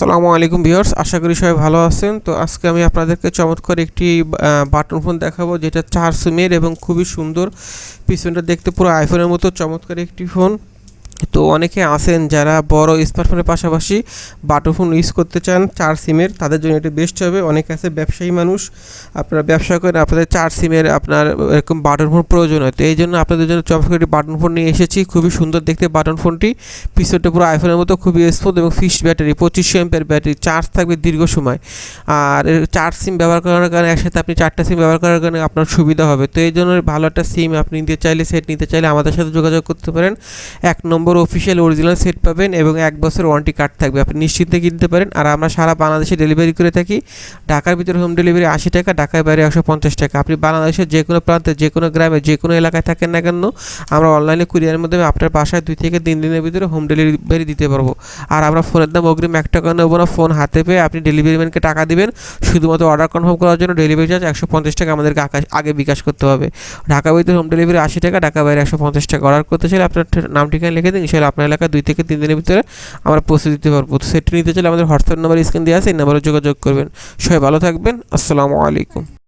আসসালামু আলাইকুম ভিউয়ার্স, আশা করি সবাই ভালো আছেন। তো আজকে আমি আপনাদেরকে চমৎকার একটি বাটন ফোন দেখাবো, যেটা চার সিমের এবং খুবই সুন্দর। পিছনটা দেখতে পুরো আইফোনের মতো চমৎকার একটি ফোন। তো অনেকে আছেন যারা বড় স্মার্টফোনের পাশাপাশি বাটন ফোন ইউজ করতে চান, চার সিমের তাদের জন্য এটা বেস্ট হবে। অনেকে আছে ব্যবসায়ী মানুষ, আপনারা ব্যবসা করেন, আপনাদের চার সিমের আপনার এরকম বাটন ফোন প্রয়োজন হয়। তো এই জন্য আপনাদের জন্য চমৎকার বাটন ফোন নিয়ে এসেছি। খুবই সুন্দর দেখতে বাটন ফোনটি পিছনটা পুরো আইফোনের মতো খুবই স্মুথ এবং ফিক্সড ব্যাটারি পঁচিশশো এমপের ব্যাটারি চার্জ থাকবে দীর্ঘ সময়। আর চার সিম ব্যবহার করার কারণে, একসাথে আপনি চারটা সিম ব্যবহার করার কারণে আপনার সুবিধা হবে। তো এই জন্য ভালো একটা সিম আপনি নিতে চাইলে সেট নিতে চাইলে আমাদের সাথে যোগাযোগ করতে পারেন। এক নম্বর অফিসিয়াল অরিজিনাল সেট পাবেন এবং এক বছর ওয়ারেন্টি কার্ড থাকবে। আপনি নিশ্চিন্তে কিনতে পারেন। আর আমরা সারা বাংলাদেশে ডেলিভারি করে থাকি। ঢাকার ভিতরে হোম ডেলিভারি আশি টাকা, ঢাকার বাইরে একশো পঞ্চাশ টাকা। আপনি বাংলাদেশের যে কোনো প্রান্তে, যে কোনো গ্রামে, যে কোনো এলাকায় থাকেন না কেন, আমরা অনলাইনে কুরিয়ারের মাধ্যমে আপনার বাসায় দুই থেকে তিন দিনের ভিতরে হোম ডেলিভারি দিতে পারব। আর আমরা ফোনের দাম অগ্রিম এক টাকা নেব না। ফোন হাতে পেয়ে আপনি ডেলিভারি ম্যানকে টাকা দেবেন। শুধুমাত্র অর্ডার কনফার্ম করার জন্য ডেলিভারি চার্জ একশো পঞ্চাশ টাকা আমাদেরকে আগে বিকাশ করতে হবে। ঢাকা ভিতরে হোম ডেলিভারি আশি টাকা ঢাকা বাইরে একশো পঞ্চাশ টাকা। অর্ডার করতে চাইলে আপনার নাম ঠিকানা লিখে দিন। ইনশাল্লাহ আপনার এলাকায় দুই থেকে তিন দিনের ভিতরে আমরা পৌঁছে দিতে পারব। তো সেটি নিতে চাইলে আমাদের হোয়াটসঅ্যাপ নাম্বার স্ক্রিন দিয়ে আছে, এই নাম্বারে যোগাযোগ করবেন। সবাই ভালো থাকবেন। আসসালামু আলাইকুম।